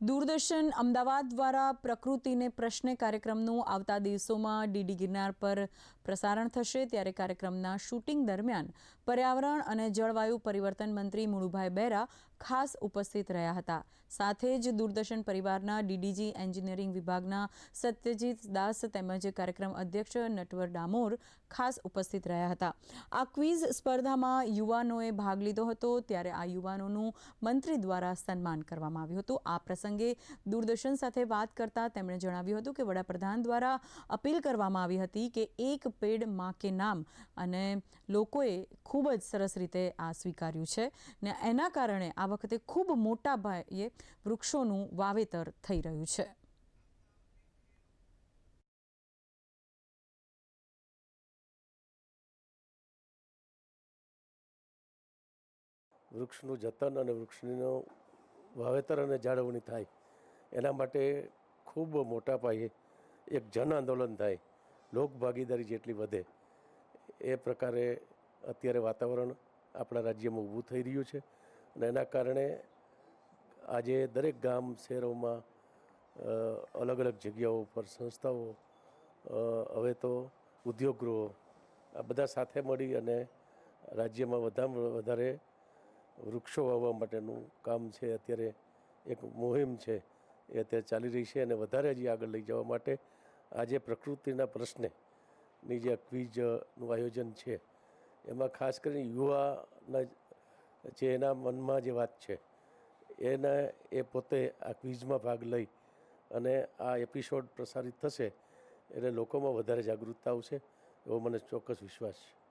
દૂરદર્શન અમદાવાદ દ્વારા પ્રકૃતિને પ્રશ્ને કાર્યક્રમનું આવતા દિવસોમાં ડીડી ગિરનાર પર પ્રસારણ થશે. ત્યારે કાર્યક્રમના શૂટિંગ દરમિયાન પર્યાવરણ અને જળવાયુ પરિવર્તન મંત્રી મુળુભાઈ બેરા ખાસ ઉપસ્થિત રહ્યા હતા. સાથે જ દૂરદર્શન પરિવારના ડીડીજી એન્જિનિયરિંગ વિભાગના સત્યજીત દાસ તેમજ કાર્યક્રમ અધ્યક્ષ નટવર ડામોર ખાસ ઉપસ્થિત રહ્યા હતા. આ ક્વિઝ સ્પર્ધામાં યુવાનોએ ભાગ લીધો હતો ત્યારે આ યુવાનોનું મંત્રી દ્વારા સન્માન કરવામાં આવ્યું હતું. આ પ્રસંગે દૂરદર્શન સાથે વાત કરતા તેમણે જણાવ્યું હતું કે વડાપ્રધાન દ્વારા અપીલ કરવામાં આવી હતી કે એક પેડમાં કે નામ અને લોકોએ ખૂબ જ સરસ રીતે આ સ્વીકાર્યું છે ને એના કારણે આ વખતે ખૂબ મોટા પાયે વૃક્ષોનું વાવેતર થઈ રહ્યું છે. વૃક્ષનું જતન અને વૃક્ષનું વાવેતર અને જાળવણી થાય, એના માટે ખૂબ મોટા પાયે એક જન આંદોલન થાય, લોક ભાગીદારી જેટલી વધે, એ પ્રકારે અત્યારે વાતાવરણ આપણા રાજ્યમાં ઊભું થઈ રહ્યું છે. અને એના કારણે આજે દરેક ગામ શહેરોમાં અલગ અલગ જગ્યાઓ પર સંસ્થાઓ હવે તો ઉદ્યોગગૃહો આ બધા સાથે મળી અને રાજ્યમાં વધારે વધારે વૃક્ષો વાવવા માટેનું કામ છે. અત્યારે એક મુહિમ છે એ અત્યારે ચાલી રહી છે અને વધારે હજી આગળ લઈ જવા માટે આજે પ્રકૃતિના પ્રશ્ને ની જે ક્વિઝનું આયોજન છે, એમાં ખાસ કરીને યુવાના જે એના મનમાં જે વાત છે, એના એ પોતે આ ક્વિઝમાં ભાગ લઈ અને આ એપિસોડ પ્રસારિત થશે, એટલે લોકોમાં વધારે જાગૃતતા આવશે, એવો મને ચોક્કસ વિશ્વાસ છે.